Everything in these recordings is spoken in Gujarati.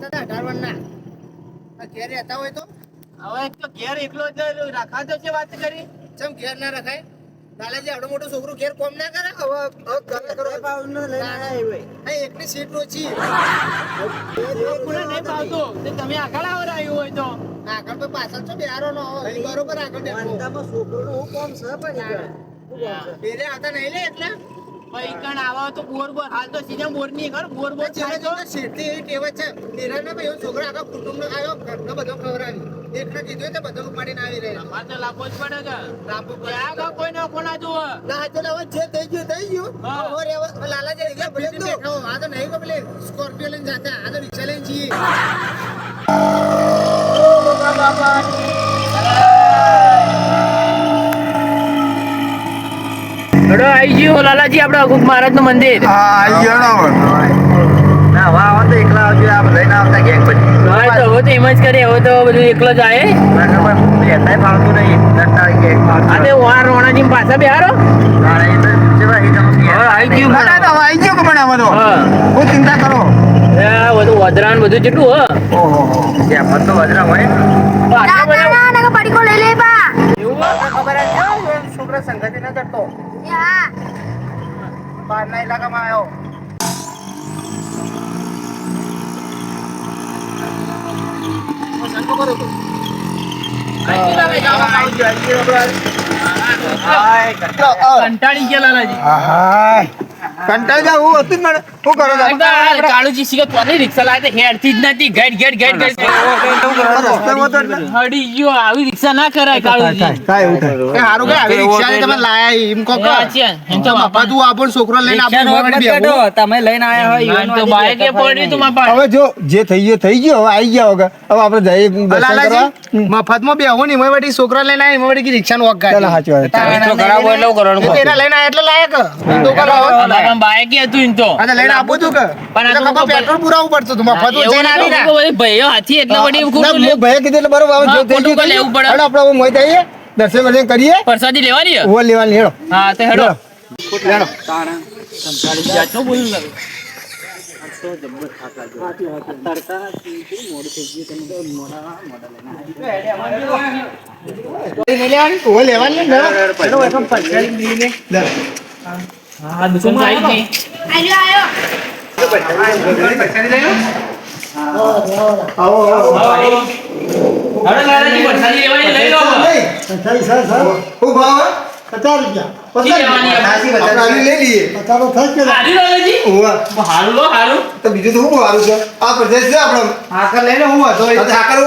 કરતા હતા અઢાર ના ઘેર રહેતા હોય તો? હવે તો ઘેર એકલો જ રાખાતો છે વાત કરી? ચમ ઘેર ના રખાય? લાલાજી આવડો મોટો છોકરો ઘેર કોમ ના કરે? હવે હવે ઘરે કરો. હા, એકની સીટ ઓછી. કોને નહીં પાવતો. તે તમે આગળ આવર આવ્યું હોય તો. આગળ તો પાછળ છો બિહારો નો હોય. બરોબર આગળ બેઠો. બેરે આવતા નહીં લે એટલે? ભાઈ કણ આવો તો બોર બોર. હાલ તો સીધા બોરની ઘર બોર બોર થાય તો. શેઠી એવી ટેવ છે નિરાના ભાઈ છોકરો આખા કુટુંબ આવ્યો ઘરનો બધો ખવડાવી. એકને કીધું તો બધો ઉપાડીને આવી રહ્યા. અમારે તો લાભો જ પડે કે લાભો પડે. આ કોઈ ના કોના જુઓ. ના ને હવે જે થઈ ગયું થઈ ગયું. ઓર હવે લાલા જે ગયા ભલે તો. આ તો નહીં કબલે સ્કોર્પિયો લઈને જાતા આ તો રિક્ષા લઈને જઈએ. હડો આવી ગયો. લાલાજી આપડે અગુક મહારાજનું મંદિર. હા ના વા તો એકલા આવજો આ લઈને આવતા ગેંગ પછી. હા તો હવે તો એમ જ કરીએ. હવે તો બધું એકલો જ આવે રહેતાય ફાવતું નહીં. દસ ગેંગ આ તે વાર રોણાજી પાછા બેહારો આવી ગયું. પણ આમાં તો. બહુ ચિંતા કરો. એ બધું બધું કેટલું હ. ઓહો તો વધરા હોય. બહારના ઇલાકામાં આવ્યો. કંટાળી ગયા લાલાજી. કંટાળી જાવ હું હતું જ મને શું કરો? કાળુજી શીખે તો રિક્ષા લાવે હેડતી જ નથી રસ્તામાં તો એટલે હડી ગયો આવી રિક્ષા ના કરાય કાળુજી થાય, એવું થાય. એ હારું કે આવી રિક્ષા તમે લાયા એમ કો કે. એમ તો મફત હું આપણો છોકરો લઈને આપણું. તમે લઈને આયા હોય તો બાઈકે પડી તું બાપા હવે જો જે થઈ ગયો થઈ ગયો હવે આવી ગયા હવે હવે આપણે જઈએ દર્શન કરવા મફતમાં બેહો ને એમાં વડી છોકરા લઈને આવ્યા, એમાં વળી રિક્ષા નો વગ ચાલો. સાચી વાત છે. તો ખરાબ હોય એટલે કરવાનું તો એના લઈને આયા એટલે લાયક તો. બાઈકે હતું એમ તો આ લઈને આપું છું કે પણ આ તો પેટ્રોલ પુરાવવું પડતું હતું મફત જઈને આવી ના ભાઈઓ હાથી એટલે વળી ખોટું મેં લેવું. કીધું એટલે બરોબર હવે થઈ ગયું લેવું પડે. ગયું. આપણે મોય જઈએ દર્શન વર્શન કરીએ પ્રસાદી લેવાની હે? લેવાની હેડો હા તો હેડો હેડો જાતનું બોલું લાગે. ઓવર લેવાની ને હેડો. હેડો. હા દુકાન આવી ગઈ. આયો આયો આવો આવો હેડો લાલાજી, લેવાની લો હે? લેવાની હે? આપણે આલી બીજું તો હું સારું છે આ પ્રદેશ છે આપડે હાકર લઈને હું હતો આ હું આકાર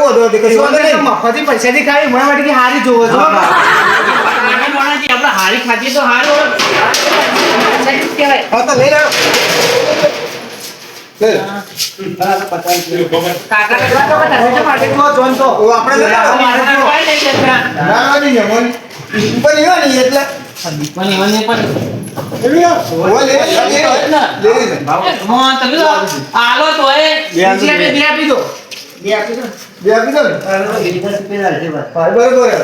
મફતી પૈસા થી ખાવી મને માટે કે હારી જોવો છો આપણે હારી ખાધી તો હારું. હા તો લઈ લો. લઈ લો. કાકા કેટલા તો બધા માર્કેટમાં જોન તો ઓ આપણે લઈ લો. મારે તો કોઈ નહીં જતા. ના, નહીં જમવાનું. ઉપર લેવા નહીં એટલે પણ એમને પણ એવી આ. ઓવા લેવા નહીં, લેવા નહીં. લેવી નહીં. હા, તમે તો આલો તો એ આપી દો. બે આપી દો બે આપી દો બરોબર હે.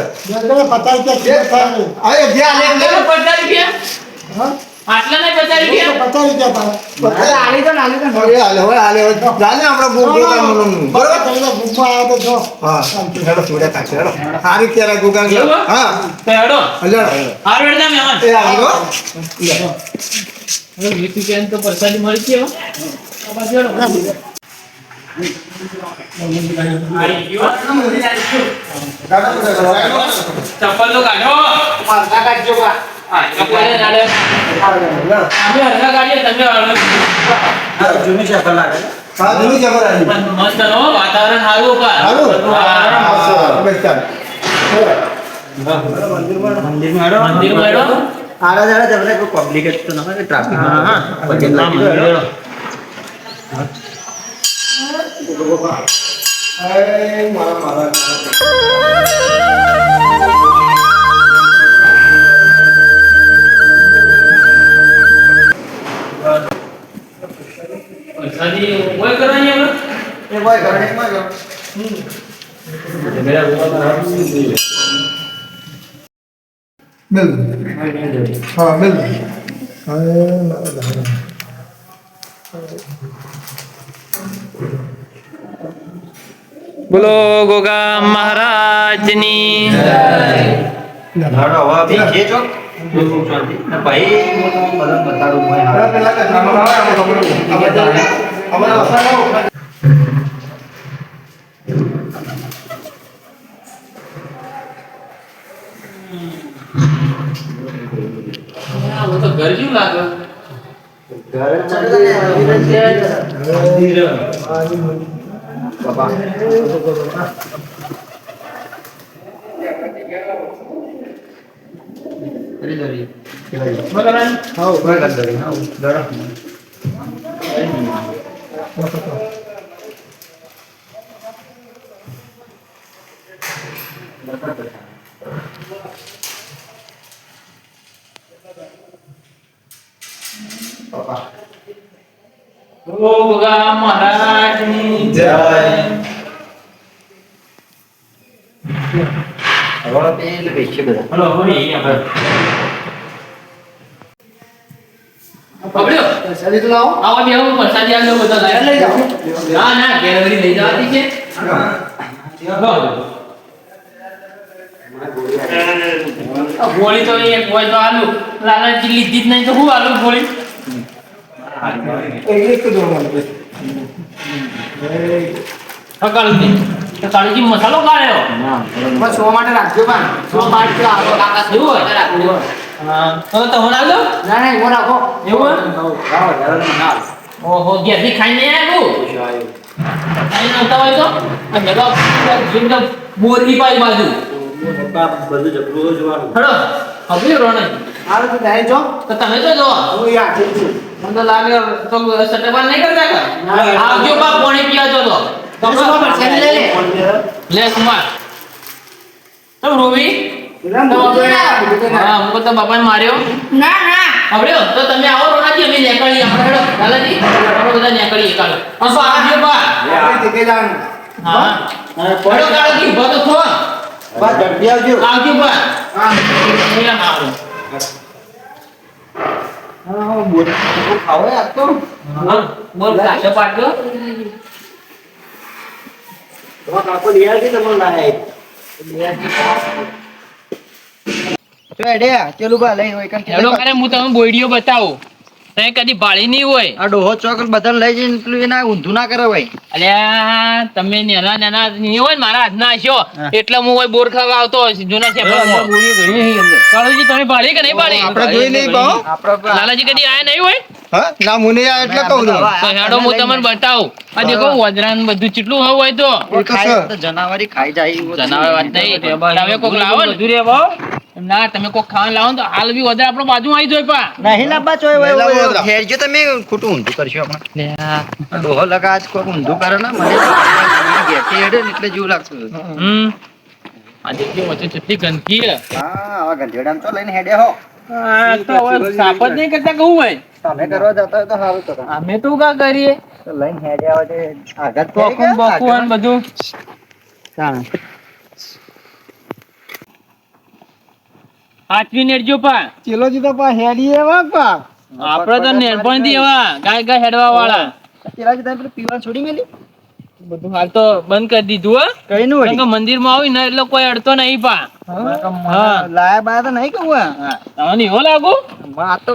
આ એક જે આ લે, લે. આટલા પચાસ રૂપિયા પચાસ રૂપિયા આલી તો નાલી તો. હવે હાલે, હવે હાલે, જાને આપણે ગો- ગોગાનું બરોબર? હા, હેડો, જોડે કાઢશે, હેડો. સારું કહેવાય ગોગાનું. હા, હેડો. હેડો. હારું હેડો મહેમાન. એ હાલો. હવે વીસ રૂપિયાની તો પ્રસાદી મળી છે આ બાજુ હેડો. ચપ્પલ તો કાઢો. હા, ચપ્પલ હરખા. હા, જૂની ચપ્પલ. પણ મસ્ત હો, વાતાવરણ સારું કા. હારું? હા. બસ ચાલ. મંદિરમાં હેડો. હા, મંદિર હેડો. એ મારા મારા પ્રસાદી કોઈ કરવાની આપણે? એ ભાઈ ઘરણીમાં જો. બિલ હા બિલ હા મારા દાદા બોલો ગોગા મહારાજની હાડો હવે બેસીએ છો ને ભાઈ હું તમને બધાને બતાડું હું હાડો. હવે રસ્તા તો ઘર જેવું લાગે. બોલો ગોગા મહારાજની હવે પેલે બેસીએ બધા હલો. હવે અહીંયા પકડ્યો આવા બે હું પ્રસાદી બધા લાય લઈ જાઓ લઈ જવાતી છે ગોળી તો એક હોય તો આલુ. લાલાજી લીધી જ નહીં તો હું આલુ ગોળી? જ કાળુજી મસાલો કાઢ્યો બસ સો માટે રાખજો પણ સો માટે આવો કાકા એવું હોય? હા તો તો હું ના ના એવો રાખો એવું હોય? ઓહો ઘેરથી ખાઈને આવ્યું ખાઈને આવતા હોય તો ભેગા જીવને બોરી પાઈ બાજુ બધું જબરું જોવાનું હડો હવે હાલો તો જાય છો તો તમે તો જો હું યાર મને લાગે તો સટકવા નહીં કરતા કા. આવજો બા પાણી પીવા જો તો તો લે લે. કુમાર. રોવી હા હું તો બાપાને માર્યો. ના ના. આવડ્યો? તો તમે આવો રોણાજી અમે નેકળી આપણે હેડો. લાલાજી આપણે બધા નેકળી કાલે અંસો આવજો બા? આપણે જવાનું હા. હેડો કાળજી ઊભા તો થો. બસ ઝડપી આવજો. આવજો બા. હા. અહીંયા હારું ખાવે યાર તો બોલ કાશો પાડજો તમારા કાકો લઈ આવજો તમને લાયા તો એડે ચલું બા લઈ હોય કંઈ હેલો કરે હું તમને બોઈડીઓ બતાવું. કદી ભાળી નહીં હોય. આ ડોહો ચોકલ બધા લઈ જઈને પેલું એના ઊંધું ના કરે હોય. અલ્યા તમે નેના નેના નહીં હોય મારા હાથના હશો એટલે હું હોય બોર ખાવા આવતો જૂના છે કાળુજી તમે ભાળી કે નહીં ભાળી? આપણે જોઈ નહીં પાહો. લાલાજી કદી આયા નહીં હોય? હા? ના મુને આ એટલે કહું તો હેડો હું તમને બતાવું. આ દેખો વજરાન બધું કેટલું હોય હોય તો જનાવરી ખાઈ જાય જનાવર વાત નહીં. તમે કોક લાવો ને. ના તમે કોઈ ખાવા લાવો ને તો હાલ બી વધારે આપણો બાજુ આવી જોઈ પા. નહીં લાંબા ચોય હોય. હેરજો તમે ખોટું ઊંધું કરશો આપણે ડોહો લગા આજ ઊંધું કરે ને મને ગેટી હેડે એટલે જેવું લાગતું હમ. આ કે વચ્ચે કેટલી ગંદકી હે હા આવા ગંધેડાને તો લઈને હેડે હો. આ તો હવે સાપ જ નહીં કરતા કહું હોય તમે કરવા જતા તો સારું તો અમે તો કા કરીએ? લઈને હેડે આવે તે બોકું અને આઘાત. બધું. તાણ. હાચવી નેડજો પા. ચેલો જીતો પા હેડી એવા પા. આપણે તો નેરપણથી એવા ગાય ગાય હેડવા વાળા. ચેલા જીતા પેલું પીવાનું છોડી મેલી? બધું હાલ તો બંધ કરી દીધું હો. કઈ નું કારણ કે મંદિરમાં આવી ને એટલે કોઈ અડતો નહીં પા. હા? લાયા બાયા તો નહીં કહું હા. તમને એવો લાગુ? આ તો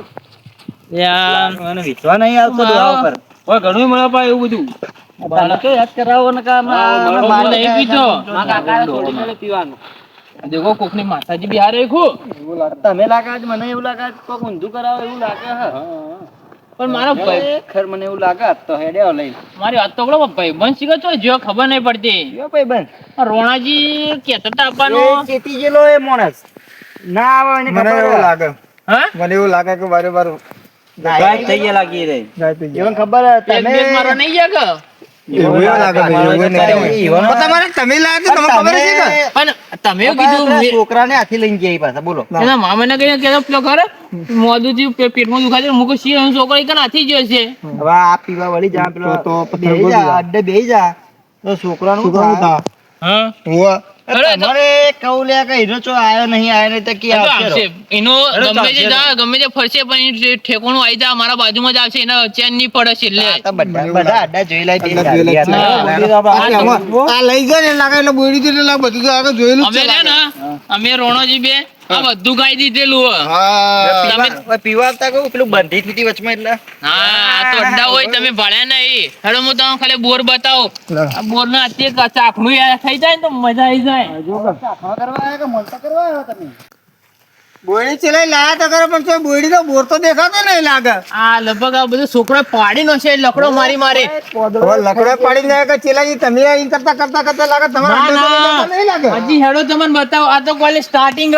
યાર. મને નહીં આવતો ડોહા ઉપર ઓય ઘણું મળે પા એવું બધું. તને કે યાદ કરાવો ને કામ મારો નહીં પીતો કાકા દેખો કોકની માતાજી બી હારે ખુ તમે લાગે જ મને એવું લાગે કોક ઊંધું કરાવે એવું લાગે પણ મારો ભાઈ ખર મને એવું લાગે તો હેડે લઈ મારી વાત તો બોલો ભાઈ બંધ શીખો છો જો ખબર નહીં પડતી. જો ભાઈ બંધ રોણાજી કેતા હતા આપવાનો ચેતી ગયેલો એ માણસ. ના આવે એને મને ખબર એવું લાગે. હા? મને એવું લાગે કે વારે વાર ગાય થઈ ગયા લાગી રે ગાય થઈ ગયા ખબર તમે મારો નહીં ગયા છોકરાને હાથી લઈને ગયા પાછા બોલો. એના મામાને કહીને કહેતો પેલો ખરે મોઢું થયું, પેટમાં દુખાય છે મૂકો શી એનો છોકરો એક હાથી ગયો છે. હવે આ પીવા વળી જા પેલો તો- પથ્થર જા જા. અડ્ડે બેહી જા. તો છોકરાનું છોકરાનું થાય. થા. હા. તમારે કહું લે કે હીરો ચો આયો નહીં આયો નહીં તો કી આવશે એનો ગમે તે જા ગમે જે ફરશે પણ જે ઠેકોણું આવી જાય મારા બાજુમાં જ આવશે એનો ચેન નહીં પડે છે એટલે આ બધા બધા અડ્ડા જોઈ લઈ આ લઈ જાય ને લાગે એટલે બોડી એટલે લાગે બધું તો આગળ જોયેલું જ અમે ને અમે રોણોજી બે. આ બધું ખાઈ દીધેલું હા. તમે- પીવા પીવા કહું પેલું બંધી હતી વચમાં એટલે. હા તો અડ્ડા હોય તમે ભણ્યા નહીં. હેડો હું તમને ખાલી બોર બતાવો. આ બોર ના અત્યારે ચાખણું યાર થઈ જાય ને તો મજા આવી જાય. બોયડી ચલાઈ લાયા તો ખરા પણ તો બોયડી તો બોર તો દેખાતો નહીં લાગે? આ લગભગ આ બધું છોકરો પાડી નો છે લકડો મારી મારે. લકડો પાડી ને કે ચેલાજી તમે અહીં કરતા કરતા કરતા લાગે તમારા તો. નહીં લાગે? હજી હેડો તમને બતાવો. આ તો કોલે સ્ટાર્ટિંગ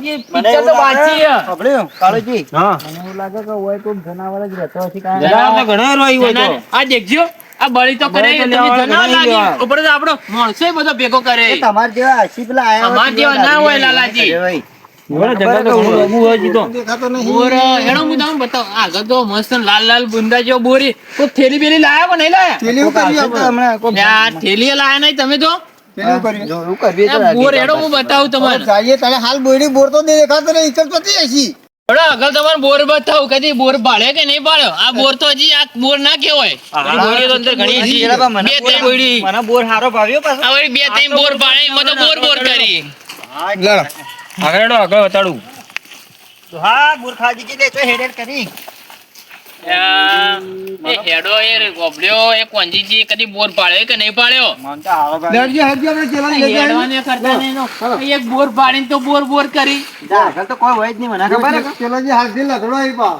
હજી પિક્ચર તો બાકી છે સાંભળ્યું કાળુજી? હા. જણાવો તો ઘણો રહ્યો હોય તો. આ દેખજો. આ બળી તો કરે તો તમે લાગી. ઉપર તો આપણો માણસો બધો ભેગો કરે. તમારે જેવા આશી પેલા આયા હોય જેવા ના હોય, લાલાજી. ભાઈ. દેખાતો નહીં. બોર હેડો હું તમને બતાવું. આગળ તો મસ્ત લાલ લાલ બુંદા જેવો બોરી. કોઈ થેલી લાયા નહીં તમે તો? બોર હેડો હું બતાવું તમને જઈએ તારે હાલ બોયડી બોર તો દેખાતો નહીં તમારે બોર બતાવું કદી બોર પાડે કે નહીં ભાડે આ બોર તો હજી આ બોર ના કેવાય બધી તો અંદર ઘણી છે. પેલા બા બોર- ત્રણ બોરી. મને બોર હારો ભાવ્યો પાછો? બે ત્રણ બોર પાડે એમાં તો બોર બોર કરી. લડો આગળ આગળ હા લે તો હેડ હેડ કરી. એ હેડો એ ગોબલ્યો એ કોંજીજી કદી બોર પાડ્યો કે નહીં પાડ્યો? મન તો હારો લડજો આપણે હેડવાને કરતા નહીં એક બોર પાડીને તો બોર બોર કરી. આગળ તો કોઈ હોય જ નહીં મને ખબર ચેલાજી હાલથી લડો આવી પા